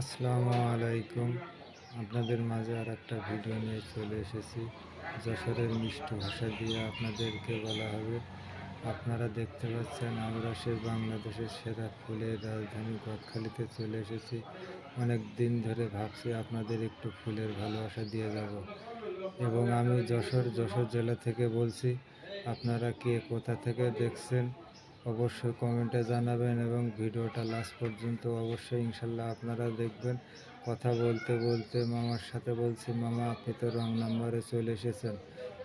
আসসালামু আলাইকুম। আপনাদের মাঝে আর একটা ভিডিও নিয়ে চলে এসেছি। যশোরের মিষ্ট ভাষা দিয়ে আপনাদেরকে বলা হবে। আপনারা দেখতে পাচ্ছেন, আমরা সেই বাংলাদেশের সেরা ফুলের রাজধানী গদখালিতে চলে এসেছি। অনেক দিন ধরে ভাবছি আপনাদের একটু ফুলের ভালোবাসা দিয়ে যাব। এবং আমি যশোর যশোর জেলা থেকে বলছি, আপনারা কে কোথা থেকে দেখছেন? অবশ্যই কমেন্টে জানাবেন এবং ভিডিওটা লাস্ট পর্যন্ত অবশ্যই ইনশাল্লাহ আপনারা দেখবেন। কথা বলতে বলতে মামার সাথে বলছি, মামা, আপনি তো রং নাম্বারে চলে এসেছেন।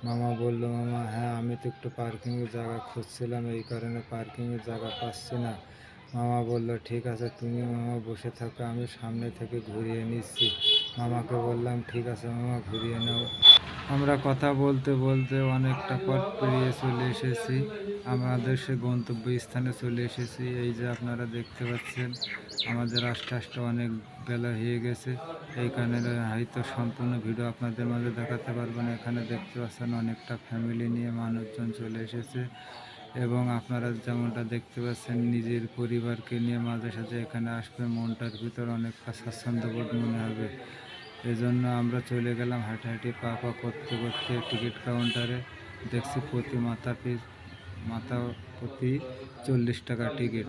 মামা বলল, মামা হ্যাঁ আমি তো একটু পার্কিংয়ের জায়গা খুঁজছিলাম, এই কারণে পার্কিংয়ের জায়গা পাচ্ছি না। মামা বলল, ঠিক আছে, তুমি মামা বসে থাকো, আমি সামনে থেকে ঘুরিয়ে নিচ্ছি। মামাকে বললাম, ঠিক আছে, মামা, ঘুরিয়ে নাও। আমরা কথা বলতে বলতে অনেকটা পথ পেরিয়ে চলে এসেছি। আমাদের সে গন্তব্য স্থানে চলে এসেছি। এই যে আপনারা দেখতে পাচ্ছেন, আমাদের আস্তে আস্তে অনেক বেলা হয়ে গেছে। এই কারণে হয়তো সম্পূর্ণ ভিডিও আপনাদের মাঝে দেখাতে পারব না। এখানে দেখতে পাচ্ছেন অনেকটা ফ্যামিলি নিয়ে মানুষজন চলে এসেছে এবং আপনারা যেমনটা দেখতে পাচ্ছেন, নিজের পরিবারকে নিয়ে মাঝে সাঝে এখানে আসবে। মনটার ভিতর অনেকটা স্বাচ্ছন্দ্যবোধ মনে হবে। এজন্য আমরা চলে গেলাম হাঁটাহাঁটি পা পা করতে করতে টিকিট কাউন্টারে। দেখছি প্রতি মাথা পিস মাথা প্রতি চল্লিশ টাকা টিকিট।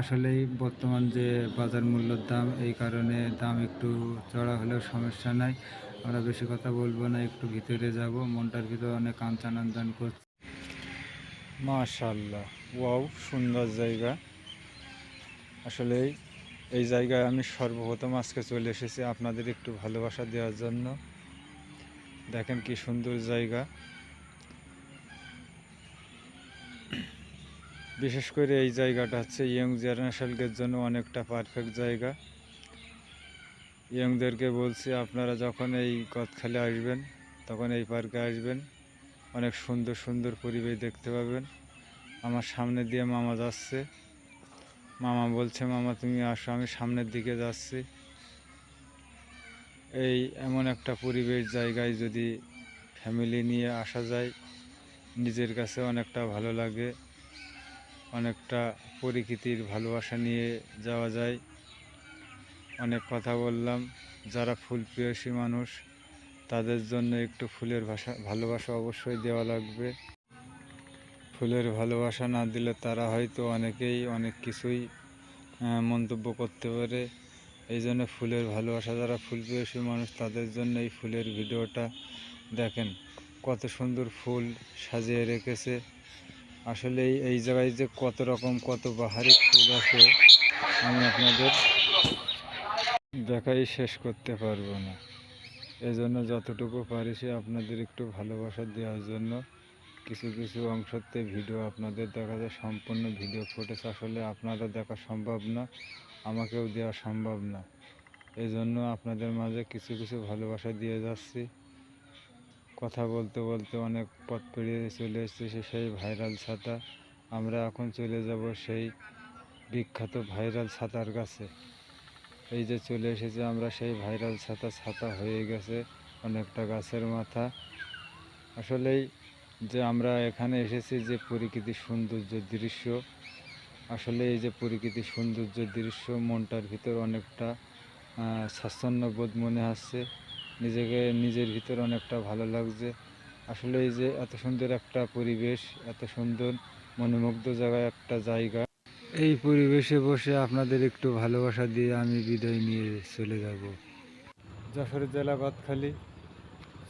আসলেই বর্তমান যে বাজার মূল্যর দাম, এই কারণে দাম একটু চড়া হলেও সমস্যা নাই। আমরা বেশি কথা বলব না, একটু ভিতরে যাব। মনটার ভিতরে অনেক আনচান করছে। মাশাল্লাহ ওয়াও, সুন্দর জায়গা। আসলে এই জায়গায় আমি সর্বপ্রথম আজকে চলে এসেছি আপনাদের একটু ভালোবাসা দেওয়ার জন্য। দেখেন কি সুন্দর জায়গা। বিশেষ করে এই জায়গাটা হচ্ছে ইয়ং জেনারেশনদের জন্য অনেকটা পারফেক্ট জায়গা। ইয়ংদেরকে বলছি, আপনারা যখন এই গদখালে আসবেন, তখন এই পার্কে আসবেন। অনেক সুন্দর সুন্দর পরিবেশ দেখতে পাবেন। আমার সামনে দিয়ে মামা যাচ্ছে। মামা বলছে, মামা, তুমি আসো, আমি সামনের দিকে যাচ্ছি। এই এমন একটা পরিবেশ জায়গায় যদি ফ্যামিলি নিয়ে আসা যায়, নিজের কাছে অনেকটা ভালো লাগে, অনেকটা প্রকৃতির ভালোবাসা নিয়ে যাওয়া যায়। অনেক কথা বললাম, যারা ফুল প্রিয়সী মানুষ, তাদের জন্য একটু ফুলের ভাষা, ভালোবাসা অবশ্যই দেওয়া লাগবে। ফুলের ভালোবাসা না দিলে তারা হয়তো অনেকেই অনেক কিছুই মন্তব্য করতে পারে। এই জন্য ফুলের ভালোবাসা, যারা ফুল প্রিয়সী মানুষ, তাদের জন্য এই ফুলের ভিডিওটা দেখেন। কত সুন্দর ফুল সাজিয়ে রেখেছে। আসলে এই জায়গায় যে কত রকম, কত বাহারি ফুল আছে, আমি আপনাদের দেখাই শেষ করতে পারব না। এজন্য যতটুকু পারিছি আপনাদের একটু ভালোবাসা দেওয়ার জন্য কিছু কিছু অংশতে ভিডিও আপনাদের দেখা যায়, সম্পূর্ণ ভিডিও ফুটেজ আসলে আপনারা দেখা সম্ভব না, আমাকেও দেওয়া সম্ভব না। এই জন্য আপনাদের মাঝে কিছু কিছু ভালোবাসা দিয়ে যাচ্ছি। কথা বলতে বলতে অনেক পথ পেরিয়ে চলে এসেছে সেই ভাইরাল ছাতা। আমরা এখন চলে যাব সেই বিখ্যাত ভাইরাল ছাতার কাছে। এই যে চলে এসেছে, আমরা সেই ভাইরাল ছাতা ছাতা হয়ে গেছে অনেকটা গাছের মাথা। আসলেই যে আমরা এখানে এসেছি যে প্রকৃতির সৌন্দর্য দৃশ্য। আসলে এই যে প্রকৃতির সৌন্দর্য দৃশ্য, মনটার ভিতর অনেকটা স্বাচ্ছন্দ্যবোধ মনে হচ্ছে। নিজেকে, নিজের ভিতর অনেকটা ভালো লাগছে। আসলে এই যে এত সুন্দর একটা পরিবেশ, এত সুন্দর মনোমুগ্ধ জায়গায় একটা জায়গা। এই পরিবেশে বসে আপনাদের একটু ভালোবাসা দিয়ে আমি বিদায় নিয়ে চলে যাব। যশোর জেলা গদখালি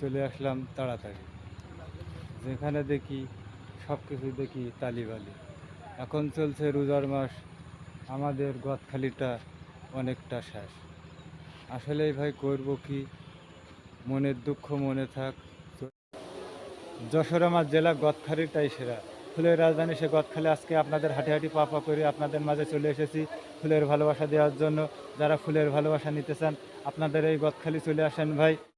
চলে আসলাম তাড়াতাড়ি। যেখানে দেখি সব কিছু দেখি তালিবালি। এখন চলছে রোজার মাস, আমাদের গদখালিটা অনেকটা শেষ। আসলেই ভাই করব কি? মনের দুঃখ মনে থাক। যশোর আমার জেলা গদখালিটাই সেরা। ফুলের রাজধানী সে গদখালি। আজকে আপনাদের হাঁটি হাঁটি পা পা করে আপনাদের মাঝে চলে এসেছি ফুলের ভালোবাসা দেওয়ার জন্য। যারা ফুলের ভালোবাসা নিতে চান, আপনাদের এই গদখালি চলে আসেন ভাই।